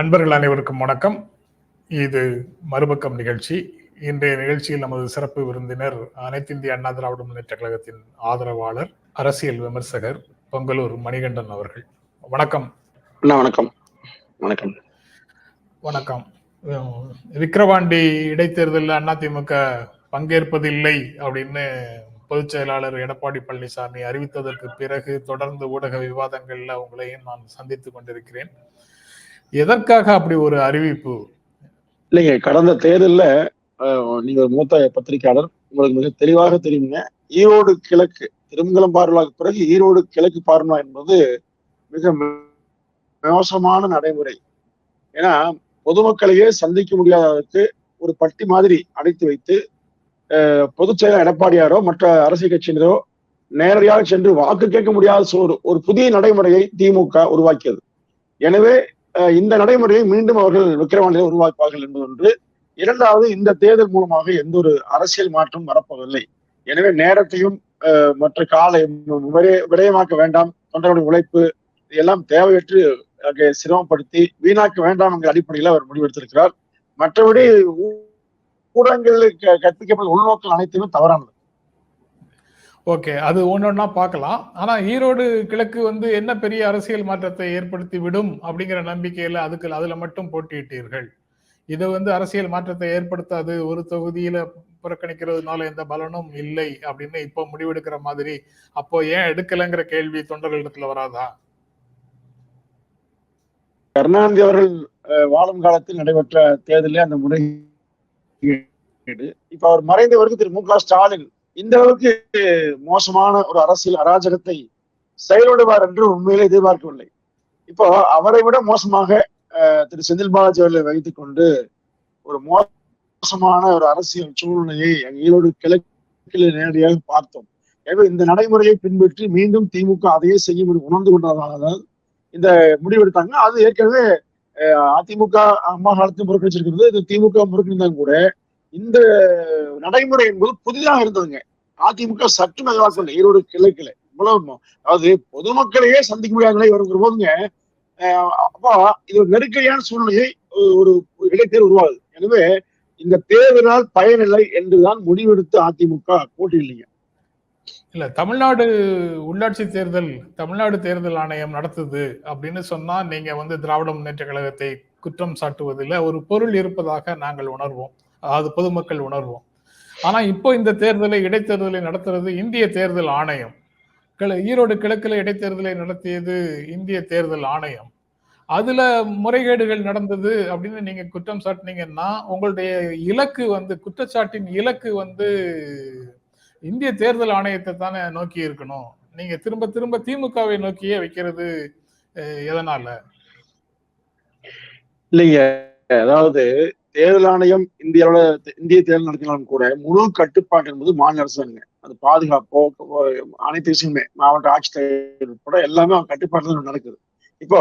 நண்பர்கள் அனைவருக்கும் வணக்கம். இது மறுபக்கம் நிகழ்ச்சி. இன்றைய நிகழ்ச்சியில் நமது சிறப்பு விருந்தினர் அனைத்து இந்திய அண்ணா திராவிட முன்னேற்ற கழகத்தின் ஆதரவாளர் அரசியல் விமர்சகர் பொங்கலூர் மணிகண்டன் அவர்கள். வணக்கம். அண்ணா வணக்கம். வணக்கம். வணக்கம். விக்கிரவாண்டி இடைத்தேர்தலில் அதிமுக பங்கேற்பதில்லை அப்படின்னு பொதுச் செயலாளர் எடப்பாடி பழனிசாமி அறிவித்ததற்கு பிறகு தொடர்ந்து ஊடக விவாதங்கள்ல உங்களையும் நான் சந்தித்துக் கொண்டிருக்கிறேன். எதற்காக அப்படி ஒரு அறிவிப்பு? இல்லைங்க கடந்த தேர்தலில் நீங்கள் நீங்க மூத்த பத்திரிகையாளர் உங்களுக்கு மிக தெளிவாக தெரியுங்க ஈரோடு கிழக்கு திருமங்கலம் பார்வலாக்கு பிறகு ஈரோடு கிழக்கு பார்வலா என்பது மிக மோசமான நடைமுறை. ஏன்னா பொதுமக்களையே சந்திக்க முடியாத அளவுக்கு ஒரு பட்டி மாதிரி அடைத்து வைத்து அஹ், பொதுச் செயலர் எடப்பாடியாரோ மற்ற அரசியல் கட்சியினரோ நேரடியாக சென்று வாக்கு கேட்க முடியாத சோ- ஒரு புதிய நடைமுறையை திமுக உருவாக்கியது. எனவே இந்த நடைமுறையை மீண்டும் அவர்கள் விக்கிரவாண்டியை உருவாக்குவார்கள் என்பது ஒன்று. இரண்டாவது இந்த தேர்தல் மூலமாக எந்த ஒரு அரசியல் மாற்றம் வரப்போவதில்லை. எனவே நேரத்தையும் மற்ற காலை விடயமாக்க வேண்டாம். தொண்டர்களுடைய உழைப்பு எல்லாம் தேவையற்று அங்கே சிரமப்படுத்தி வீணாக்க வேண்டாம் என்கிற அடிப்படையில் அவர் முடிவெடுத்திருக்கிறார். மற்றபடி ஊ- ஊடகங்களில் க- கற்பிக்கப்பட்ட உள்நோக்கம் அனைத்துமே தவறானது. ஓகே அது ஒன்னொன்னா பார்க்கலாம் ஆனா ஈரோடு கிழக்கு வந்து என்ன பெரிய அரசியல் மாற்றத்தை ஏற்படுத்தி விடும் அப்படிங்கிற நம்பிக்கையில அதுக்கு அதுல மட்டும் போட்டியிட்டீர்கள். இது வந்து அரசியல் மாற்றத்தை ஏற்படுத்தாது ஒரு தொகுதியில புறக்கணிக்கிறதுனால எந்த பலனும் இல்லை அப்படின்னு இப்போ முடிவெடுக்கிற மாதிரி அப்போ ஏன் எடுக்கலைங்கிற கேள்வி தொண்டர்களிடத்துல வராதா? கருணாநிதி அவர்கள் வாழும் காலத்தில் நடைபெற்ற தேர்தலில் அந்த முறை இப்ப அவர் மறைந்தவருக்கு திரு மு க ஸ்டாலின் இந்த அளவுக்கு மோசமான ஒரு அரசியல் அராஜகத்தை செயல்படுவார் என்று உண்மையிலே எதிர்பார்க்கவில்லை. இப்போ அவரை விட மோசமாக திரு செந்தில் பாலாஜி அவர்களை வைத்துக் கொண்டு ஒரு மோசமான ஒரு அரசியல் சூழ்நிலையை ஈரோடு கிழக்கில் நேரடியாக பார்த்தோம். எனவே இந்த நடைமுறையை பின்பற்றி மீண்டும் திமுக அதையே செய்ய முடியும் உணர்ந்து கொண்டதால் இந்த முடிவெடுத்தாங்க. அது ஏற்கனவே அதிமுக அம்மா காலத்தையும் புறக்கணிச்சிருக்கிறது. இது திமுக புறக்கணிந்தாங்க கூட இந்த நடைமுறை என்பது புதிதாக இருந்ததுங்க. அதிமுக சற்று நகராக்கல ஈரோடு கிழக்கில் இவ்வளவு அதாவது பொதுமக்களையே சந்திக்க முடியாத நிலை போதுங்க. அஹ், அப்போ இது ஒரு நெருக்கடியான சூழ்நிலையை ஒரு இடைத்தேர் உருவாகுது. எனவே இந்த தேர்தலால் பயனில்லை என்றுதான் முடிவெடுத்து அதிமுக போட்டியில்லைங்க இல்ல தமிழ்நாடு உள்ளாட்சி தேர்தல் தமிழ்நாடு தேர்தல் ஆணையம் நடத்துது அப்படின்னு சொன்னா நீங்க வந்து திராவிட முன்னேற்ற கழகத்தை குற்றம் சாட்டுவதில் ஒரு பொருள் இருப்பதாக நாங்கள் உணர்வோம். அதாவது பொதுமக்கள் உணர்வோம். ஆனா இப்போ இந்த தேர்தலை இடைத்தேர்தலை நடத்துறது இந்திய தேர்தல் ஆணையம். ஈரோடு கிழக்கில் இடைத்தேர்தலை நடத்தியது இந்திய தேர்தல் ஆணையம். அதுல முறைகேடுகள் நடந்தது அப்படின்னு நீங்க குற்றம் சாட்டினீங்கன்னா உங்களுடைய இலக்கு வந்து குற்றச்சாட்டின் இலக்கு வந்து இந்திய தேர்தல் ஆணையத்தை தானே நோக்கி இருக்கணும். நீங்க திரும்ப திரும்ப திமுகவை நோக்கியே வைக்கிறது எதனால? இல்லைங்க. அதாவது தேர்தல் ஆணையம் இந்திய இந்திய தேர்தல் நடத்தினாலும் கூட முழு கட்டுப்பாடு என்பது மாநில அரசாங்க அது பாதுகாப்போ அனைத்து விஷயமே மாவட்ட ஆட்சித்தலைவர் உட்பட எல்லாமே அவங்க கட்டுப்பாட்டுல நடக்குது. இப்போ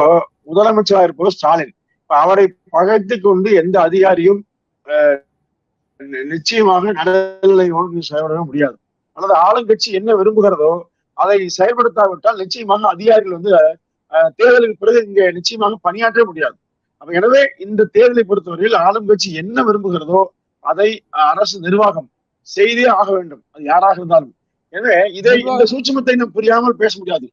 முதலமைச்சராக இருப்பவர் ஸ்டாலின். இப்ப அவரை பகைத்து கொண்டு எந்த அதிகாரியும் நிச்சயமாக நடுநிலையோடு செயல்பட முடியாது. அல்லது ஆளுங்கட்சி என்ன விரும்புகிறதோ அதை செயல்படுத்தாவிட்டால் நிச்சயமாக அதிகாரிகள் வந்து அஹ், தேர்தலுக்கு பிறகு இங்க நிச்சயமாக பணியாற்ற முடியாது. எனவே இந்த தேர்தலை பொறுத்தவரையில் ஆளும் கட்சி என்ன விரும்புகிறதோ அதை அரசு நிர்வாகம் செய்தே ஆக வேண்டும். அது யாராக இருந்தாலும். எனவே இதை இந்த சூட்சுமத்தை நாம் புரியாமல் பேச முடியாது.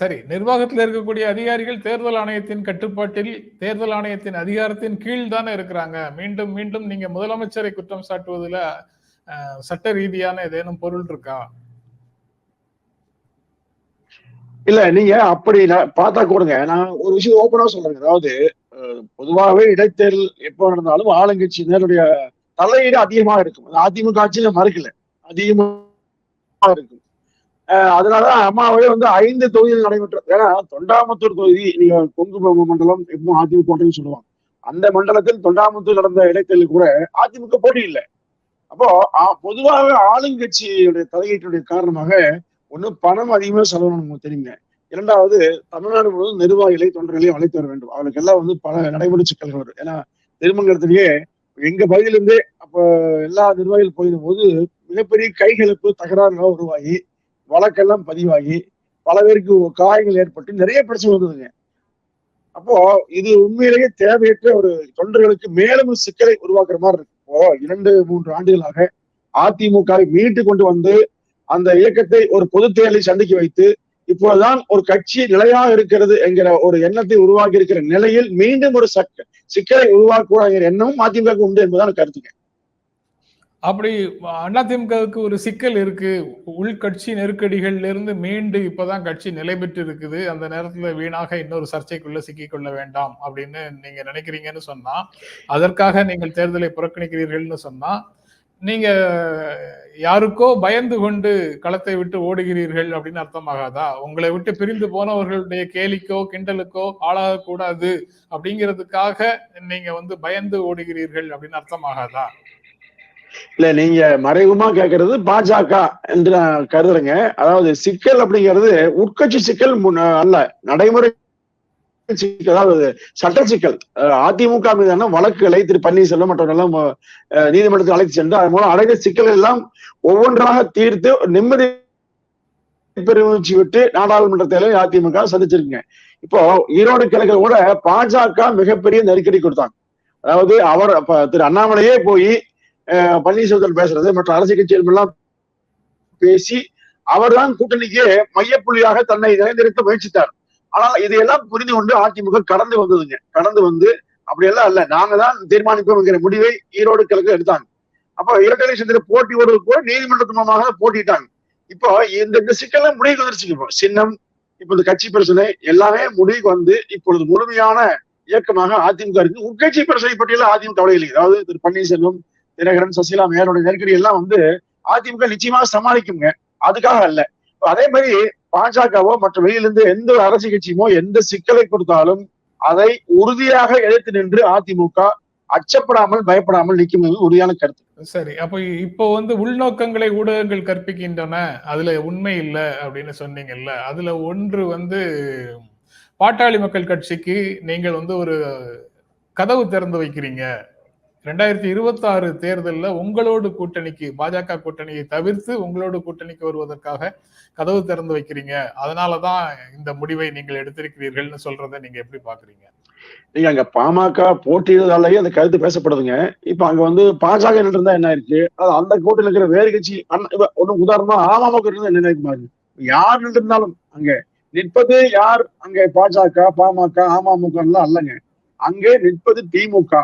சரி. நிர்வாகத்தில் இருக்கக்கூடிய அதிகாரிகள் தேர்தல் ஆணையத்தின் கட்டுப்பாட்டில் தேர்தல் ஆணையத்தின் அதிகாரத்தின் கீழ் தானே இருக்கிறாங்க. மீண்டும் மீண்டும் நீங்க முதலமைச்சரை குற்றம் சாட்டுவதில் சட்ட ரீதியான ஏதேனும் பொருள் இருக்கா? இல்ல நீங்க அப்படி பார்த்தா கூடுங்க. நான் ஒரு விஷயம் ஓப்பனா சொல்றேன் அதாவது பொதுவாகவே இடைத்தேர்தல் எப்போ நடந்தாலும் ஆளுங்கட்சியினருடைய தலையீடு அதிகமாக இருக்கும். அதிமுக ஆட்சியில மறுக்கல. அதிகமாக இருக்கும். அதனாலதான் அம்மாவே வந்து ஐந்து தொகுதியில் நடைபெற்ற ஏன்னா தொண்டாமுத்தூர் தொகுதி நீங்க கொங்கு மண்டலம் எப்பவும் அதிமுக கோட்டைன்னு சொல்லுவாங்க. அந்த மண்டலத்தில் தொண்டாமுத்தூர் நடந்த இடைத்தேர்தல் கூட அதிமுக போட்டி இல்லை. அப்போ ஆ- பொதுவாகவே ஆளுங்கட்சியுடைய தலையீட்டுடைய காரணமாக ஒண்ணு பணம் அதிகமா செலவு நமக்கு தெரியுங்க. இரண்டாவது தமிழ்நாடு முழுவதும் நிர்வாகிகளை தொண்டர்களை அழைத்து வர வேண்டும். அவளுக்கு எல்லாம் வந்து பல நடைமுறை சிக்கல்கள் வரும். ஏன்னா திருமங்கலத்திலேயே எங்க பகுதியிலிருந்தே அப்ப எல்லா நிர்வாகிகள் போயிருந்த போது மிகப்பெரிய கைகலப்பு தகராறுலாம் உருவாகி வழக்கெல்லாம் பதிவாகி பல பேருக்கு காயங்கள் ஏற்பட்டு நிறைய பிரச்சனை வந்ததுங்க. அப்போ இது உண்மையிலேயே தேவையற்ற ஒரு தொண்டர்களுக்கு மேலும் சிக்கலை உருவாக்குற மாதிரி இருக்கு. இப்போ இரண்டு மூன்று ஆண்டுகளாக அதிமுகவை மீட்டு கொண்டு வந்து அந்த இயக்கத்தை ஒரு பொது தேர்தலை சந்திக்க வைத்து இப்போதுதான் ஒரு கட்சி நிலையாக இருக்கிறது என்கிற ஒரு எண்ணத்தை உருவாக்கி இருக்கிற நிலையில் மீண்டும் ஒரு சக்க சிக்கலை உருவாக்குவாங்கிற எண்ணமும் அதிமுக உண்டு என்பதான் கருத்துங்க. அப்படி அதிமுகவுக்கு ஒரு சிக்கல் இருக்கு. உள்கட்சி நெருக்கடிகள்ல இருந்து மீண்டு இப்பதான் கட்சி நிலை பெற்று இருக்குது அந்த நேரத்துல வீணாக இன்னொரு சர்ச்சைக்குள்ள சிக்கிக் கொள்ள வேண்டாம் அப்படின்னு நீங்க நினைக்கிறீங்கன்னு சொன்னா அதற்காக நீங்கள் தேர்தலை புறக்கணிக்கிறீர்கள்னு சொன்னா நீங்க யாருக்கோ பயந்து கொண்டு களத்தை விட்டு ஓடுகிறீர்கள் அப்படின்னு அர்த்தமாகாதா? உங்களை விட்டு பிரிந்து போனவர்களுடைய கேலிக்கோ கிண்டலுக்கோ ஆளாக கூடாது அப்படிங்கிறதுக்காக நீங்க வந்து பயந்து ஓடுகிறீர்கள் அப்படின்னு அர்த்தமாகாதா? இல்ல நீங்க மறைமுகமா கேட்கறது பாஜக என்று நான் கருதுறேங்க. அதாவது சிக்கல் அப்படிங்கிறது உட்கட்சி சிக்கல் அல்ல நடைமுறை சிக்கல் அதாவது சட்ட சிக்கல் அஹ் அதிமுக மீதான வழக்குகளை திரு பன்னீர்செல்வம் மற்றவர்களெல்லாம் அஹ், நீதிமன்றத்தில் அழைத்து சென்று அதன் மூலம் அடைந்த சிக்கல்கள் எல்லாம் ஒவ்வொன்றாக தீர்த்து நிம்மதி பெருமிச்சு விட்டு நாடாளுமன்ற தேர்தலை அதிமுக சந்திச்சிருக்குங்க. இப்போ ஈரோடு கிழக்கில் கூட பாஜக மிகப்பெரிய நெருக்கடி கொடுத்தாங்க. அதாவது அவர் அப்ப திரு அண்ணாமலையே போய் அஹ் பன்னீர்செல்வம் பேசுறது மற்ற அரசியல் கட்சிகள் எல்லாம் பேசி அவர்தான் கூட்டணிக்கு மையப்புள்ளியாக தன்னை நிலைநிறுத்த முயற்சித்தார். ஆனால் இதையெல்லாம் புரிந்து கொண்டு அதிமுக கடந்து வந்ததுங்க. கடந்து வந்து அப்படியெல்லாம் இல்ல. நாங்க தான் தீர்மானிப்போம் முடிவை ஈரோடு கிழக்கு எடுத்தாங்க. அப்போ இரட்டை சந்திர போட்டி வருவது கூட நீதிமன்றத்து மூலமாக போட்டிட்டாங்க இப்போ இந்த இந்த சிக்கல்லாம் முடிவுக்கு வந்துருச்சுங்க இப்போ. சின்னம் இப்போ இந்த கட்சி பிரச்சனை எல்லாமே முடிவுக்கு வந்து இப்பொழுது முழுமையான இயக்கமாக அதிமுக இருக்கு. உட்கட்சி பிரச்சனை பற்றியெல்லாம் அதிமுக கவலை இல்லை அதாவது திரு பன்னீர்செல்வம் தினகரன் சசிகலா மேயருடைய நெருக்கடி எல்லாம் வந்து அதிமுக நிச்சயமாக சமாளிக்குங்க. அதுக்காக அல்ல. அதே மாதிரி பாஜகவோ மற்ற வெளியிலிருந்து எந்த ஒரு அரசியல் கட்சியுமோ எந்த சிக்கலை கொடுத்தாலும் அதை உறுதியாக எதிர்த்து நின்று அதிமுக அச்சப்படாமல் பயப்படாமல் நிற்கும் என்பது உறுதியான கருத்து. சரி அப்ப இப்போ வந்து உள்நோக்கங்களை ஊடகங்கள் கற்பிக்கின்றன அதுல உண்மை இல்லை அப்படின்னு சொன்னீங்கல்ல அதுல ஒன்று வந்து பாட்டாளி மக்கள் கட்சிக்கு நீங்கள் வந்து ஒரு கதவு திறந்து வைக்கிறீங்க ரெண்டாயிரத்தி இருபத்தாறு தேர்தலில் உங்களோடு கூட்டணிக்கு பாஜக கூட்டணியை தவிர்த்து உங்களோடு கூட்டணிக்கு வருவதற்காக கதவு திறந்து வைக்கிறீங்க. அதனாலதான் இந்த முடிவை நீங்கள் எடுத்திருக்கிறீர்கள்னு சொல்றதை நீங்க எப்படி பாக்குறீங்க? நீங்க அங்க பாமக போட்டியிடுறதாலேயே அந்த கருத்து பேசப்படுதுங்க. இப்ப அங்க வந்து பாஜக இருந்தா என்ன ஆயிருக்கு அது அந்த கூட்டத்தில் இருக்கிற வேறு கட்சி ஒன்னும் உதாரணமா அமமுக இருந்தா என்ன இருக்கு யார் இருந்தாலும் அங்க நிற்பது யார்? அங்க பாஜக பாமக அமமுக எல்லாம் அல்லங்க. அங்கே நிற்பது திமுக.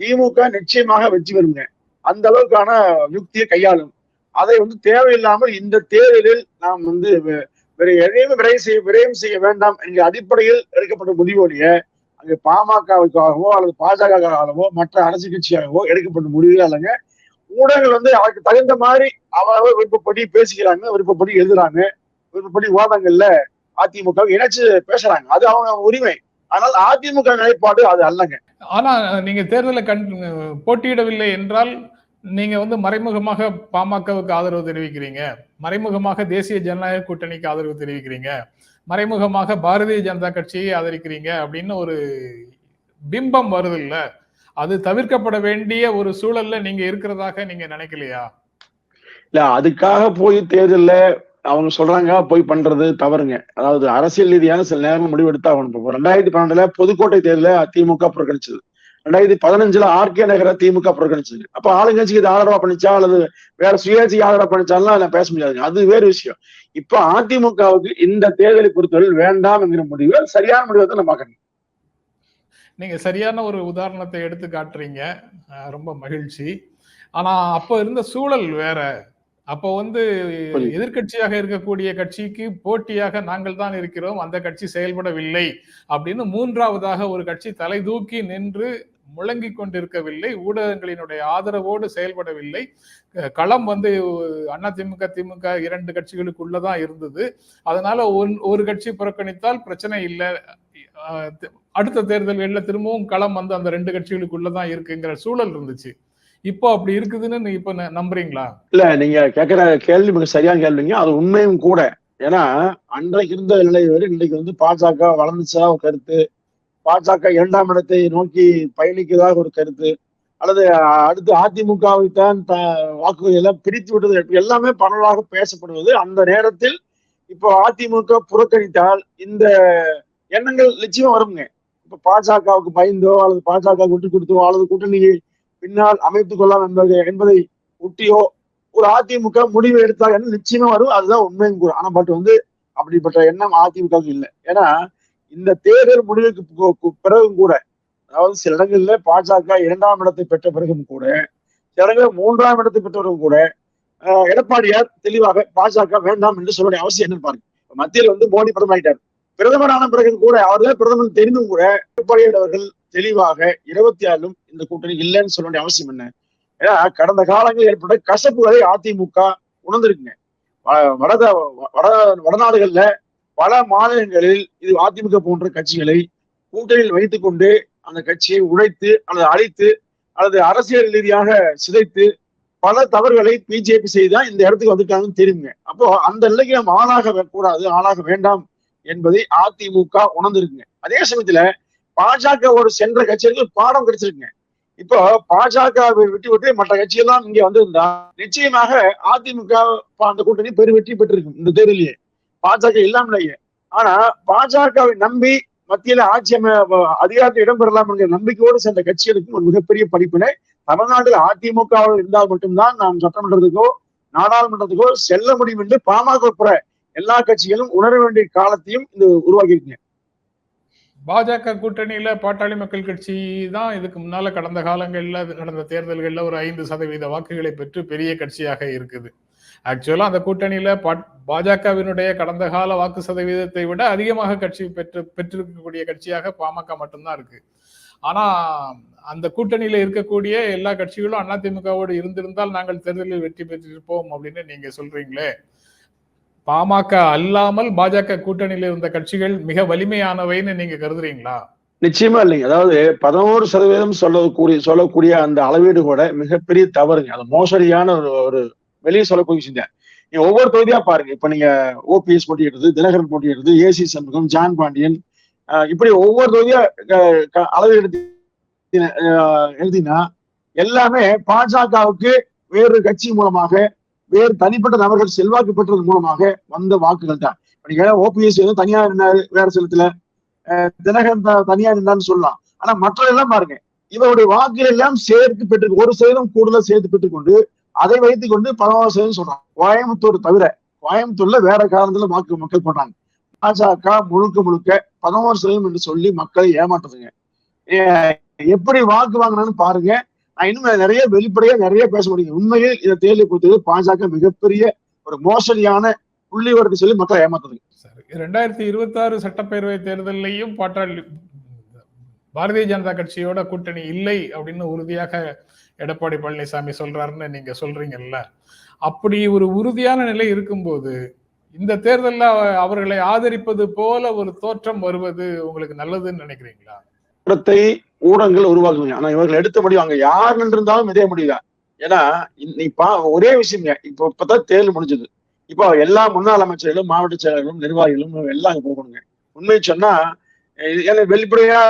திமுக நிச்சயமாக வெற்றி பெறுங்க. அந்த அளவுக்கான யுக்தியை கையாளும். அதை வந்து தேவையில்லாமல் இந்த தேர்தலில் நாம் வந்து எதையுமே எதையும் விரைவு செய்ய விரயம் செய்ய வேண்டாம் என்கிற அடிப்படையில் எடுக்கப்பட்ட முடிவோடைய அங்கே பாமகவுக்காகவோ அல்லது பாஜகவோ மற்ற அரசு கட்சியாகவோ எடுக்கப்பட்ட முடிவுகள் அல்லங்க. ஊடகங்கள் வந்து அவருக்கு தகுந்த மாதிரி அவரவர் விருப்பப்படி பேசிக்கிறாங்க விருப்பப்படி எழுதுறாங்க விருப்பப்படி விவாதங்கள்ல அதிமுக இணைச்சு பேசுறாங்க. அது அவங்க உரிமை. ஆனால் அதிமுக நிலைப்பாடு அது அல்லங்க. ஆனா நீங்க தேர்தலை கண் போட்டியிடவில்லை என்றால் நீங்க வந்து மறைமுகமாக பாமகவுக்கு ஆதரவு தெரிவிக்கிறீங்க. மறைமுகமாக தேசிய ஜனநாயக கூட்டணிக்கு ஆதரவு தெரிவிக்கிறீங்க. மறைமுகமாக பாரதிய ஜனதா கட்சியை ஆதரிக்கிறீங்க அப்படின்னு ஒரு பிம்பம் வருது இல்ல அது தவிர்க்கப்பட வேண்டிய ஒரு சூழல்ல நீங்க இருக்கிறதாக நீங்க நினைக்கலையா? இல்ல அதுக்காக போய் தேர்தல்ல அவங்க சொல்றாங்க போய் பண்றது தவறுங்க. அதாவது அரசியல் ரீதியான சில நேரம் முடிவெடுத்தா ஆகணும் இப்போ ரெண்டாயிரத்தி பன்னெண்டுல புதுக்கோட்டை தேர்தல திமுக புறக்கணிச்சது. ரெண்டாயிரத்தி பதினஞ்சுல ஆர்கே நகர திமுக புறக்கணிச்சது. அப்ப ஆளுங்கட்சிக்கு இது ஆதரவா பண்ணிச்சா அல்லது வேற சுயேட்சைக்கு ஆதரவா பண்ணிச்சாலும் அதை பேச முடியாதுங்க. அது வேறு விஷயம். இப்ப அதிமுகவுக்கு இந்த தேர்தலை பொறுத்தவரை வேண்டாம் என்கிற முடிவு சரியான முடிவை தான் நம்ம பார்க்கணும். நீங்க சரியான ஒரு உதாரணத்தை எடுத்து காட்டுறீங்க. ரொம்ப மகிழ்ச்சி. ஆனா அப்ப இருந்த சூழல் வேற. அப்போ வந்து புரியுது. எதிர்க்கட்சியாக இருக்கக்கூடிய கட்சிக்கு போட்டியாக நாங்கள் தான் இருக்கிறோம் அந்த கட்சி செயல்படவில்லை அப்படின்னு மூன்றாவதாக ஒரு கட்சி தலை தூக்கி நின்று முழங்கிக் கொண்டிருக்கவில்லை ஊடகங்களினுடைய ஆதரவோடு செயல்படவில்லை. களம் வந்து அண்ணா திமுக திமுக இரண்டு கட்சிகளுக்குள்ளதான் இருந்தது. அதனால ஒன்- ஒரு கட்சி புறக்கணித்தால் பிரச்சனை இல்லை. அடுத்த தேர்தல்களில் திரும்பவும் களம் வந்து அந்த ரெண்டு கட்சிகளுக்குள்ளதான் இருக்குங்கிற சூழல் இருந்துச்சு. இப்போ அப்படி இருக்குதுன்னு இப்ப ந- நம்புறீங்களா? இல்ல நீங்க கேட்கிற கேள்வி மிக சரியான கேள்விங்க. அது உண்மையும் கூட. ஏன்னா அன்றைக்கு இருந்த நிலை வேறு இன்னைக்கு வந்து பாஜக வளர்ந்துச்சா ஒரு கருத்து. பாஜக இரண்டாம் இடத்தை நோக்கி பயணிக்கிறதாக ஒரு கருத்து. அல்லது அடுத்து அதிமுகவை தான் த- வாக்குகளை எல்லாம் பிரித்து விட்டது. எல்லாமே பரவலாக பேசப்படுவது அந்த நேரத்தில் இப்போ அதிமுக புறக்கணித்தால் இந்த எண்ணங்கள் நிச்சயம் வருங்க இப்ப பாஜகவுக்கு பயந்தோ அல்லது பாஜக விட்டு கொடுத்தோ அல்லது கூட்டணியை பின்னால் அமைத்துக் கொள்ளலாம் என்பது என்பதை ஒட்டியோ ஒரு அதிமுக முடிவு எடுத்தால் என்ன நிச்சயமா வரும்? அதுதான் உண்மையும் கூட ஆனா பட் வந்து அப்படிப்பட்ட எண்ணம் அதிமுகவுக்கு இல்லை. ஏன்னா இந்த தேர்தல் முடிவுக்கு பிறகும் கூட அதாவது சில இடங்கள்ல பாஜக இரண்டாம் இடத்தை பெற்ற பிறகும் கூட சில இடங்களில் மூன்றாம் இடத்தை பெற்றவரும் கூட ஆஹ், எடப்பாடியார் தெளிவாக பாஜக வேண்டாம் என்று சொல்ல வேண்டிய அவசியம் என்னன்னு பாருங்க மத்தியில் வந்து மோடி பிரதமர் ஆயிட்டார் ஆன பிறகு கூட அவர்தான் பிரதமர் தெரிந்தும் கூட எடப்பாடியார் அவர்கள் தெளிவாக இருபத்தி ஆறிலும் இந்த கூட்டணி இல்லைன்னு சொல்ல வேண்டிய அவசியம் என்ன? ஏன்னா கடந்த காலங்களில் ஏற்பட்ட கசப்புகளை அதிமுக உணர்ந்திருக்குங்க. வ- வடத வட வடநாடுகள்ல பல மாநிலங்களில் இது அதிமுக போன்ற கட்சிகளை கூட்டணியில் வைத்துக் கொண்டு அந்த கட்சியை உழைத்து அல்லது அழித்து அல்லது அரசியல் ரீதியாக சிதைத்து பல தவறுகளை பிஜேபி செய்தா இந்த இடத்துக்கு வந்திருக்காங்கன்னு தெரியுங்க. அப்போ அந்த நிலைக்கு நம்ம ஆளாக கூடாது ஆளாக வேண்டாம் என்பதை அதிமுக உணர்ந்திருக்குங்க. அதே சமயத்துல பாஜகவோட சென்ற கட்சிகளுக்கு பாடம் கிடைச்சிருக்குங்க. இப்போ பாஜகவை விட்டு விட்டு மற்ற கட்சியெல்லாம் இங்க வந்திருந்தா நிச்சயமாக அதிமுக அந்த கூட்டணி பெரு வெற்றி பெற்றிருக்கும் இந்த தேர்தலையே பாஜக இல்லாமலேயே. ஆனா பாஜகவை நம்பி மத்தியில ஆட்சி அமை அதிகாரத்தை இடம்பெறலாம் என்கிற நம்பிக்கையோடு சென்ற கட்சிகளுக்கும் ஒரு மிகப்பெரிய படிப்பினை தமிழ்நாட்டில் அதிமுக இருந்தால் மட்டும்தான் நாம் சட்டமன்றத்துக்கோ நாடாளுமன்றத்துக்கோ செல்ல முடியும் என்று பாமக உட்பட எல்லா கட்சிகளும் உணர வேண்டிய காலத்தையும் இது உருவாக்கி பாஜக கூட்டணியில பாட்டாளி மக்கள் கட்சி தான் இதுக்கு முன்னால கடந்த காலங்கள்ல நடந்த தேர்தல்கள்ல ஒரு ஐந்து சதவீத வாக்குகளை பெற்று பெரிய கட்சியாக இருக்குது. ஆக்சுவலா அந்த கூட்டணியில பாஜகவினுடைய கடந்த கால வாக்கு சதவீதத்தை விட அதிகமாக கட்சி பெற்று பெற்றிருக்கக்கூடிய கட்சியாக பாமக மட்டும்தான் இருக்கு. ஆனா அந்த கூட்டணியில இருக்கக்கூடிய எல்லா கட்சிகளும் அதிமுகவோடு இருந்திருந்தால் நாங்கள் தேர்தலில் வெற்றி பெற்றிருப்போம் அப்படின்னு நீங்க சொல்றீங்களே? பாமக அல்லாமல் பாஜக கூட்டணியில் இருந்த கட்சிகள் மிக வலிமையானவைன்னு நீங்க கருதுறீங்களா? நிச்சயமா இல்லைங்க. அதாவது பதினோரு சதவீதம் சொல்லக்கூடிய சொல்லக்கூடிய அந்த அளவீடு கூட மிகப்பெரிய தவறுங்க. அது மோசடியான ஒரு ஒரு வெளியே சொல்லக்கூடிய விஷயம் நீங்க ஒவ்வொரு தொகுதியா பாருங்க. இப்ப நீங்க ஓபிஎஸ் போட்டியிடுறது தினகரன் போட்டியிடுறது ஏசி சண்முகம் ஜான் பாண்டியன் இப்படி ஒவ்வொரு தொகுதியா அளவு எடுத்து எழுதினா எல்லாமே பாஜகவுக்கு வேறு கட்சி மூலமாக வேறு தனிப்பட்ட நபர்கள் செல்வாக்கு பெற்றது மூலமாக வந்த வாக்குகள் தான். நீங்க ஓபிஎஸ் வந்து தனியா நின்னாரு வேற சிலத்துல. தினகரன் த- தனியா நின்றான்னு சொல்லலாம். ஆனா மற்றதெல்லாம் பாருங்க இவருடைய வாக்குகள் எல்லாம் சேர்த்து பெற்று ஒரு சதவீதம் கூடுதலா சேர்த்து பெற்றுக்கொண்டு அதை வைத்துக் கொண்டு பதினாறு சதவீதம் சொல்றாங்க. கோயம்புத்தூர் தவிர கோயம்புத்தூர்ல வேற காரணத்துல வாக்கு மக்கள் போட்டாங்க. பாஜக முழுக்க முழுக்க பதினோரு சதவீதம் என்று சொல்லி மக்களை ஏமாற்றுதுங்க. எப்படி வாக்கு வாங்கினான்னு பாருங்க இன்னும் நிறைய வெளிப்படையா நிறைய பேச முடியும். உண்மையில் இந்த தேர்தலை கொடுத்தது பாஜக மிகப்பெரிய ஒரு மோசடியான புள்ளி வரத்தை சொல்லி மக்களை ஏமாத்துது. சரி ரெண்டாயிரத்தி இருபத்தி ஆறு சட்டப்பேரவை தேர்தலையும் பாட்டாளி பாரதிய ஜனதா கட்சியோட கூட்டணி இல்லை அப்படின்னு உறுதியாக எடப்பாடி பழனிசாமி சொல்றாருன்னு நீங்க சொல்றீங்கல்ல. அப்படி ஒரு உறுதியான நிலை இருக்கும்போது இந்த தேர்தல்ல அவர்களை ஆதரிப்பது போல ஒரு தோற்றம் வருவது உங்களுக்கு நல்லதுன்னு நினைக்கிறீங்களா? ஊடகங்கள் உருவாக்குங்க ஆனா இவர்கள் எடுத்த முடியும் அங்க யார் நின்றிருந்தாலும் இதே முடியல. ஏன்னா நீ பா ஒரே விஷயங்க இப்போ இப்பதான் தேர்தல் முடிஞ்சது. இப்போ எல்லா முன்னாள் அமைச்சர்களும் மாவட்ட செயலர்களும் நிர்வாகிகளும் எல்லாம் அங்க போகணுங்க. உண்மையை சொன்னா ஏன்னா வெளிப்படையா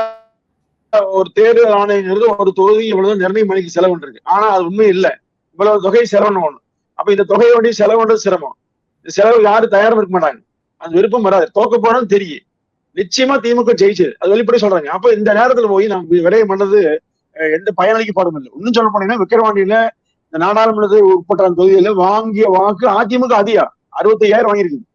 ஒரு தேர்தல் ஆணையங்கிறது ஒரு தொகுதி இவ்வளவு நிர்ணயம் மணிக்கு செலவு ஆனா அது உண்மை இல்லை. இவ்வளவு தொகை செலவுன்னு ஒண்ணு. அப்ப இந்த தொகையை வேண்டி செலவு சிரமம். இந்த செலவு யாரும் தயாரம் இருக்க மாட்டாங்க. அந்த விருப்பம் வராது. தோக்க போனது தெரியும். நிச்சயமா திமுக ஜெயிச்சது அது வெளிப்படையே சொல்றாங்க. அப்ப இந்த நேரத்துல போய் நம்ம விடயம் பண்ணது எந்த பயனளிக்க பாடம் இல்லை. இன்னும் சொல்ல போனீங்கன்னா விக்கிரவாண்டியில இந்த நாடாளுமன்றத்தை உட்பட்ட அந்த தொகுதியில வாங்கிய வாக்கு அதிமுக அதிகா. அறுபத்தி ஐயாயிரம் வாங்கியிருக்குது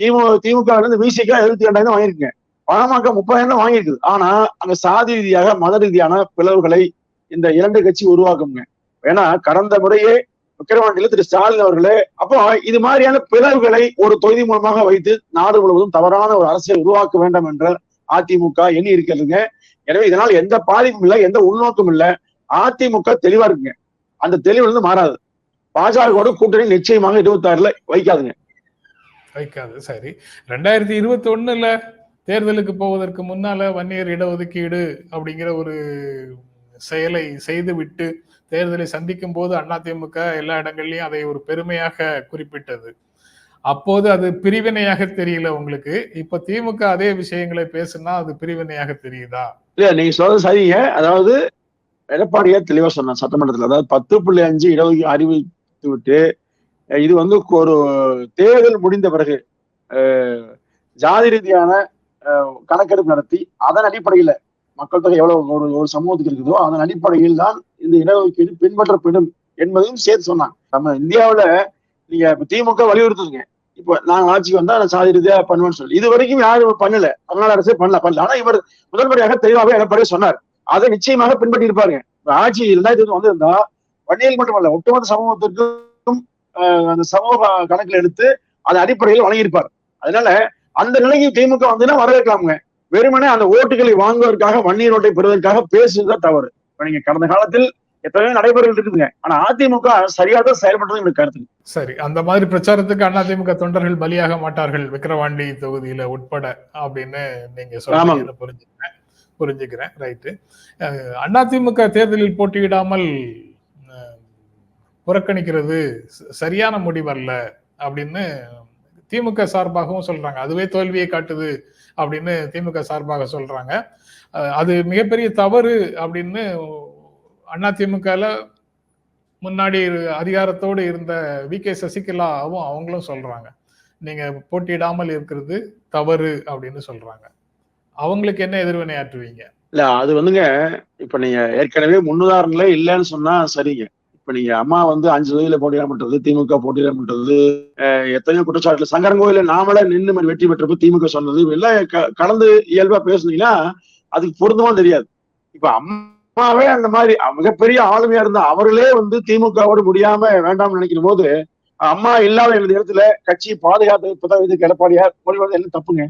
திமுக திமுக இருந்து விசிக எழுபத்தி ரெண்டாயிரம் வாங்கியிருக்குங்க. பாமக முப்பதாயிரம் வாங்கியிருக்குது. ஆனா அங்க சாதி ரீதியாக மத ரீதியான பிளவுகளை இந்த இரண்டு கட்சி உருவாக்குங்க ஏன்னா கடந்த முறையே விக்கிரவாண்டியில திரு ஸ்டாலின் அவர்களே அப்போ இது மாதிரியான பிளவுகளை ஒரு தொகுதி மூலமாக வைத்து நாடு முழுவதும் தவறான ஒரு அரசியல் உருவாக்க வேண்டாம் என்ற அதிமுக எண்ணி இருக்கிறதுங்க. எனவே இதனால் எந்த பாதிப்பும் இல்லை எந்த உள்நோக்கம் இல்லை. அதிமுக தெளிவா இருக்குங்க. அந்த தெளிவு வந்து மாறாது. பாஜகவோட கூட்டணி நிச்சயமாக இருபத்தி ஆறுல வைக்காதுங்க. வைக்காது சரி. ரெண்டாயிரத்தி இருபத்தி ஒண்ணுல தேர்தலுக்கு போவதற்கு முன்னால வன்னியர் இடஒதுக்கீடு அப்படிங்கிற ஒரு செயலை செய்துவிட்டு தேர்தலை சந்திக்கும் போது அதிமுக எல்லா இடங்கள்லயும் அதை ஒரு பெருமையாக குறிப்பிட்டது. அப்போது அது பிரிவினையாக தெரியல உங்களுக்கு. இப்ப திமுக அதே விஷயங்களை பேசுனா அது பிரிவினையாக தெரியுதா? இல்ல நீங்க சொல்றது சரிங்க. அதாவது எடப்பாடியார் தெளிவா சொன்னார் சட்டமன்றத்துல. அதாவது பத்து புள்ளி அஞ்சு இடஒதுக்கீடு அறிவித்து விட்டு இது வந்து ஒரு தேர்தல் முடிந்த பிறகு ஜாதி ரீதியான கணக்கெடுப்பு நடத்தி அதன் அடிப்படையில மக்கள் தொகை எவ்வளவு ஒரு ஒரு சமூகத்துக்கு இருக்குதோ அதன் அடிப்படையில் தான் இந்த இடஒதுக்கீடு பின்பற்றப்படும் என்பதையும் சேர்த்து சொன்னாங்க. நம்ம இந்தியாவுல நீங்க இப்ப திமுக வலியுறுத்துதுங்க. இப்போ நாங்க ஆட்சிக்கு வந்தா நான் சாதி ரீதியா பண்ணுவேன்னு சொல்லி. இது வரைக்கும் யாரும் பண்ணல. தமிழ்நாடு அரசே பண்ணல. பண்ணல. ஆனா இவர் முதல் முறையாக தெளிவாக எடப்பாடியே சொன்னார். அதை நிச்சயமாக பின்பற்றி இருப்பாருங்க இப்ப ஆட்சி இரண்டாயிரத்தி வந்திருந்தா வன்னியல் மட்டுமல்ல ஒட்டுமொத்த சமூகத்திற்கும் ஆஹ், அந்த சமூக கணக்கில் எடுத்து அதன் அடிப்படையில் வழங்கியிருப்பார். அதனால அந்த நிலைக்கு திமுக வந்துன்னா வரவேற்கலாமுங்க. வெறுமனே அந்த ஓட்டுகளை வாங்குவதற்காக வன்னியர் ஓட்டை பெறுவதற்காக பேசுவதுதான் தவறு. இப்ப நீங்க கடந்த காலத்தில் எத்தனையோ நடைமுறைகள் இருக்குதுங்க. ஆனா அதிமுக சரியா தான் செயல்படுறது எனக்கு கருத்து. சரி அந்த மாதிரி பிரச்சாரத்துக்கு அதிமுக தொண்டர்கள் பலியாக மாட்டார்கள் விக்கிரவாண்டி தொகுதியில உட்பட அப்படின்னு நீங்க சொல்றீங்கன்னு புரிஞ்சுக்கிறேன். புரிஞ்சுக்கிறேன். ரைட்டு. அதிமுக தேர்தலில் போட்டியிடாமல் புறக்கணிக்கிறது சரியான முடிவல்ல அப்படின்னு திமுக சார்பாகவும் சொல்றாங்க. அதுவே தோல்வியை காட்டுது அப்படின்னு திமுக சார்பாக சொல்றாங்க. அது மிகப்பெரிய தவறு அப்படின்னு அதிமுகல முன்னாடி அதிகாரத்தோடு இருந்த வி. கே. சசிகலாவும் அவங்களும் சொல்றாங்க. நீங்க போட்டியிடாமல் இருக்கிறது தவறு அப்படின்னு சொல்றாங்க. அவங்களுக்கு என்ன எதிர்வினை ஆற்றுவீங்க இல்ல அது வந்துங்க இப்ப நீங்க ஏற்கனவே முன்னுதாரணங்களே இல்லைன்னு சொன்னா சரிங்க. இப்ப நீங்க அம்மா வந்து அஞ்சு தொகுதியில போட்டியிடப்பட்டது திமுக போட்டியிடப்பட்டது பண்றது எத்தனையோ குற்றச்சாட்டுல சங்கரங்கோயில நாமளே நின்று வெற்றி பெற்றப்ப திமுக சொன்னது எல்லாம் கலந்து இயல்பா பேசுனீங்கன்னா அதுக்கு பொருந்தமா தெரியாது. இப்ப அம்மாவே அந்த மாதிரி மிகப்பெரிய ஆளுமையா இருந்த அவர்களே வந்து திமுகவோடு முடியாம வேண்டாம்னு நினைக்கிற போது அம்மா இல்லாத எனது இடத்துல கட்சி பாதுகாத்து இப்பதான் இதுக்கு எடப்பாடியார் மொழிவது எல்லாம் தப்புங்க?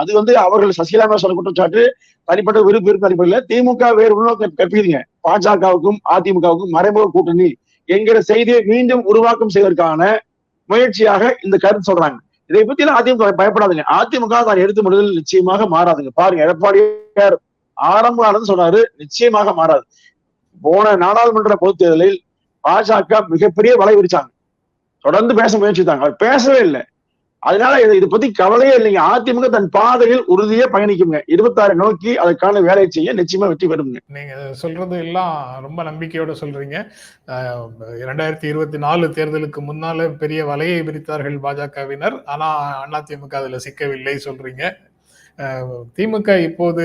அது வந்து அவர்கள் சசிகலா மேல சொல்ல குற்றச்சாட்டு. தனிப்பட்ட விருப்ப விருப்ப அடிப்படையில் திமுக வேறு உள்நோக்கம் கற்பிதுங்க பாஜகவுக்கும் அதிமுகவுக்கும் மறைமுக கூட்டணி. என்கிற செய்தியை மீண்டும் உருவாக்கம் செய்வதற்கான முயற்சியாக இந்த கருத்து சொல்றாங்க. இதை பத்தி அதிமுக பயப்படாதுங்க. அதிமுக தான் எடுத்து முடிதல் நிச்சயமாக மாறாதுங்க. பாருங்க எடப்பாடியார் ஆரம்ப காலம் சொன்னாரு நிச்சயமாக மாறாது. போன நாடாளுமன்ற பொதுத் தேர்தலில் பாஜக மிகப்பெரிய வலை விரிச்சாங்க. தொடர்ந்து பேச முயற்சித்தாங்க அவர் பேசவே இல்லை. அதனால இதை பத்தி கவலையே இல்லைங்க. அதிமுக தன் பாதையில் உறுதியே பயணிக்குங்க. இருபத்தாறு நோக்கி அதற்கான வேலையை செய்ய நிச்சயமா வெற்றி பெறுங்க. நீங்க சொல்றது எல்லாம் ரொம்ப நம்பிக்கையோட சொல்றீங்க. இரண்டாயிரத்தி இருபத்தி நாலு தேர்தலுக்கு முன்னால பெரிய வலையை விரித்தார்கள் பாஜகவினர். ஆனா அதிமுக அதுல சிக்கவில்லை சொல்றீங்க. திமுக இப்போது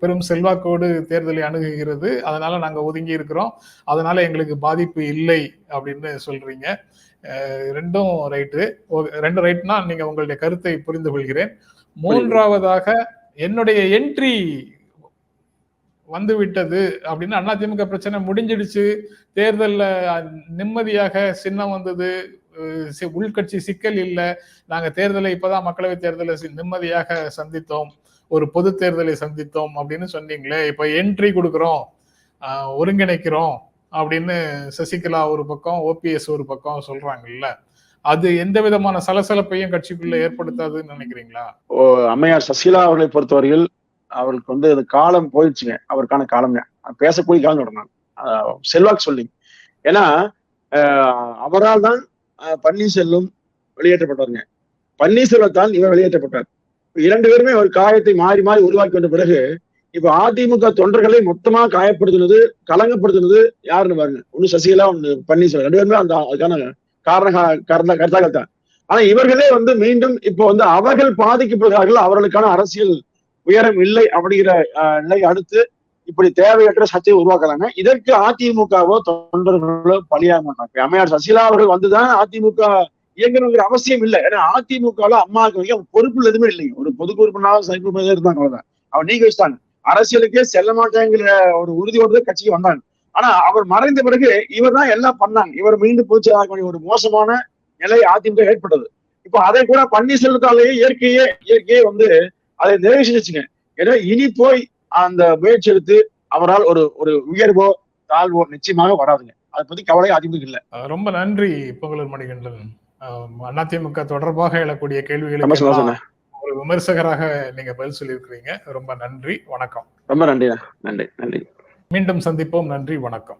பெரும் செல்வாக்கோடு தேர்தலை அணுகுகிறது. அதனால நாங்க ஒதுங்கி இருக்கிறோம். அதனால எங்களுக்கு பாதிப்பு இல்லை அப்படின்னு சொல்றீங்க. ரெண்டும் ரைட்டு ரெண்டு ரைட்னா நீங்க உங்களுடைய கருத்தை புரிந்து கொள்கிறேன். மூன்றாவதாக என்னுடைய என்ட்ரி வந்து விட்டது அப்படின்னு அதிமுக பிரச்சனை முடிஞ்சிடுச்சு. தேர்தல்ல நிம்மதியாக சின்னம் வந்தது. உள்கட்சி சிக்கல் இல்லை. நாங்க தேர்தலை இப்பதான் மக்களவை தேர்தலை நிம்மதியாக சந்தித்தோம். ஒரு பொது தேர்தலை சந்தித்தோம் அப்படின்னு சொன்னீங்களே இப்ப என்ட்ரி கொடுக்குறோம். ஒருங்கிணைக்கிறோம். அப்படின்னு சசிகலா ஒரு பக்கம் ஓபிஎஸ் ஒரு பக்கம் சொல்றாங்கல்ல. அது எந்த விதமான சலசலப்பையும் கட்சிக்குள்ள ஏற்படுத்தாதுன்னு நினைக்கிறீங்களா? ஓ, அம்மையார் சசிகலா அவர்களை பொறுத்தவரையில் அவருக்கு வந்து அது காலம் போயிடுச்சுங்க. அவருக்கான காலம்ங்க பேசக்கூடிய காலம் நான் செல்வாக்கு சொல்லி ஏன்னா ஆஹ், அவரால் தான் பன்னீர்செல்வம் வெளியேற்றப்பட்டாருங்க பன்னீர்செல்வத்தால் இவர் வெளியேற்றப்பட்டார். இரண்டு பேருமே ஒரு காயத்தை மாறி மாறி உருவாக்கி வந்த பிறகு இப்ப அதிமுக தொண்டர்களை மொத்தமா காயப்படுத்தினது கலங்கப்படுத்தினது யாருன்னு பாருங்க. ஒண்ணு சசிகலா ஒண்ணு பன்னீர்செல்வம். ரெண்டு பேருமே அந்த அதுக்கான காரண காரண கருத்தாக்கள் தான் ஆனா இவர்களே வந்து மீண்டும் இப்போ வந்து அவர்கள் பாதிக்கப்படுகிறார்கள் அவர்களுக்கான அரசியல் உயரம் இல்லை அப்படிங்கிற நிலையை அடுத்து இப்படி தேவையற்ற சர்ச்சையை உருவாக்குறாங்க. இதற்கு அதிமுகவோ தொண்டர்களோ பலியாக மாட்டாங்க. அம்மையார் சசிகலா அவர்கள் வந்துதான் அதிமுக இயங்கணுங்கிற அவசியம் இல்லை. ஏன்னா அதிமுகவில் அம்மாவுக்கு வைக்க பொறுப்புல எதுவுமே இல்லைங்க. ஒரு பொது பொறுப்புனாலும் சைப்பு இருந்தாங்க அவ்வளவுதான். அவர் நீங்க வச்சுட்டாங்க. அரசியலுக்கே செல்ல மாட்டேங்கிற ஒரு உறுதியோடு கட்சிக்கு வந்தாங்க. ஆனா அவர் மறைந்த பிறகு இவர் தான் எல்லாம் பண்ணாங்க. இவர் மீண்டும் பொதுச்செயலாளர் வேண்டிய ஒரு மோசமான நிலை அதிமுக ஏற்பட்டது. இப்போ அதை கூட பன்னீர்செல்வத்தாலேயே இயற்கையே இயற்கையே வந்து அதை நிறைவு செஞ்சுச்சுங்க ஏன்னா இனி போய் அந்த முயற்சி எடுத்து அவரால் ஒரு ஒரு உயர்வோ தாழ்வோ நிச்சயமாக வராதுங்க. அதை பத்தி கவலை அதிமுக இல்லை. ரொம்ப நன்றி பொங்கலூர் மணிகண்டன். அதிமுக தொடர்பாக எழக்கூடிய எல்லாம் ஒரு விமர்சகராக நீங்க பதில் சொல்லியிருக்கிறீங்க. ரொம்ப நன்றி. வணக்கம். ரொம்ப நன்றி நன்றி. நன்றி. மீண்டும் சந்திப்போம். நன்றி. வணக்கம்.